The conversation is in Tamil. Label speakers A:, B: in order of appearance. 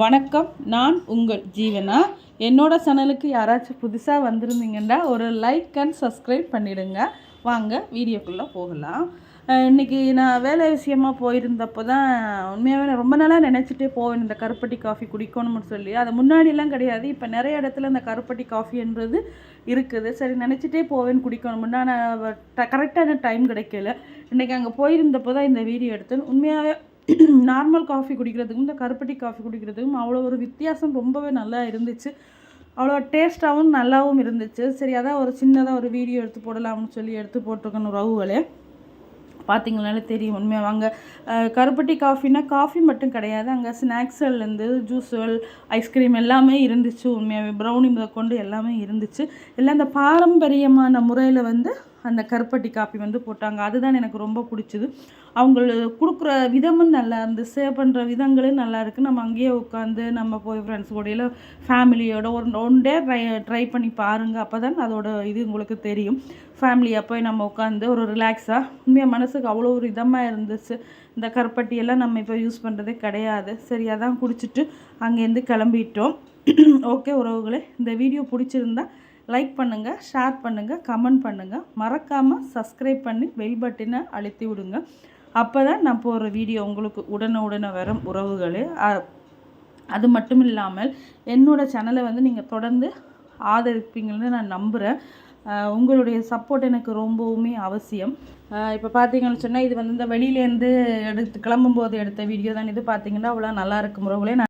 A: வணக்கம் நான் உங்கள் ஜீவனா? என்னோட சேனலுக்கு யாராச்சும் புதுசாக வந்திருந்தீங்கன்னா ஒரு லைக் அண்ட் சப்ஸ்கிரைப் பண்ணிடுங்க. வாங்க வீடியோக்குள்ளே போகலாம். இன்றைக்கி இன்னைக்கு நான் வேலை விஷயமா போயிருந்தப்போ தான் உண்மையாகவே நான் ரொம்ப நாளாக நினச்சிட்டே போவேன் இந்த கருப்பட்டி காஃபி குடிக்கணும்னு சொல்லி. அது முன்னாடிலாம் கிடையாது இப்போ நிறைய இடத்துல இந்த கருப்பட்டி காஃபின்றது இருக்குது. சரி நினச்சிட்டே போவேன் குடிக்கணும்னா நான் கரெக்டான டைம் கிடைக்கல. இன்றைக்கி அங்கே போயிருந்தப்போ தான் இந்த வீடியோ எடுத்தேன். உண்மையாகவே நார்மல் காஃபி குடிக்கிறதுக்கும் இந்த கருப்பட்டி காஃபி குடிக்கிறதுக்கும் அவ்வளோ ஒரு வித்தியாசம் ரொம்பவே நல்லா இருந்துச்சு. அவ்வளோ டேஸ்ட்டாகவும் நல்லாவும் இருந்துச்சு. சரி அதான் ஒரு சின்னதாக ஒரு வீடியோ எடுத்து போடலாம்னு சொல்லி எடுத்து போட்டிருக்கணும் ரவுகளே. பார்த்தீங்கனாலே தெரியும் உண்மையாக அங்கே கருப்பட்டி காஃபினா காஃபி மட்டும் கிடையாது. அங்கே ஸ்நாக்ஸ்லேருந்து ஜூஸுகள் ஐஸ்கிரீம் எல்லாமே இருந்துச்சு உண்மையாகவே ப்ரௌனி முதற்கொண்டு எல்லாமே இருந்துச்சு. எல்லாம் அந்த பாரம்பரியமான முறையில் வந்து அந்த கருப்பட்டி காப்பி வந்து போட்டாங்க. அதுதான் எனக்கு ரொம்ப பிடிச்சது. அவங்க கொடுக்குற விதமும் நல்லா இருந்து சேவ் பண்ணுற விதங்களும் நல்லா இருக்குது நம்ம அங்கேயே உட்காந்து நம்ம போய் ஃப்ரெண்ட்ஸ் கூடயில ஃபேமிலியோட ஒரு ஒன் டே ட்ரை ட்ரை பண்ணி பாருங்கள் அப்போ தான் அதோட இது உங்களுக்கு தெரியும். ஃபேமிலியாக போய் நம்ம உட்காந்து ஒரு ரிலாக்ஸாக உண்மையாக மனசுக்கு அவ்வளோ ஒரு இதமாக இருந்துச்சு. இந்த கருப்பட்டியெல்லாம் நம்ம இப்போ யூஸ் பண்ணுறதே கிடையாது. சரி அதான் குடிச்சிட்டு அங்கேருந்து கிளம்பிட்டோம். ஓகே உறவுகளே இந்த வீடியோ பிடிச்சிருந்தா லைக் பண்ணுங்கள் ஷேர் பண்ணுங்கள் கமெண்ட் பண்ணுங்கள் மறக்காமல் சப்ஸ்கிரைப் பண்ணி பெல் பட்டினை அழுத்தி விடுங்க. அப்போ தான் நான் போடுற வீடியோ உங்களுக்கு உடனே உடனே வரும் உறவுகளே. அது மட்டும் இல்லாமல் என்னோடய சேனலை வந்து நீங்கள் தொடர்ந்து ஆதரிப்பீங்கன்னு நான் நம்புகிறேன் உங்களுடைய சப்போர்ட் எனக்கு ரொம்பவுமே அவசியம். இப்போ பார்த்தீங்கன்னு சொன்னால் இது வந்து இந்த வெளியிலேருந்து எடுத்து கிளம்பும்போது எடுத்த வீடியோ தான். இது பார்த்தீங்கன்னா அவ்வளோ நல்லா இருக்கும் உறவுகளே. நான்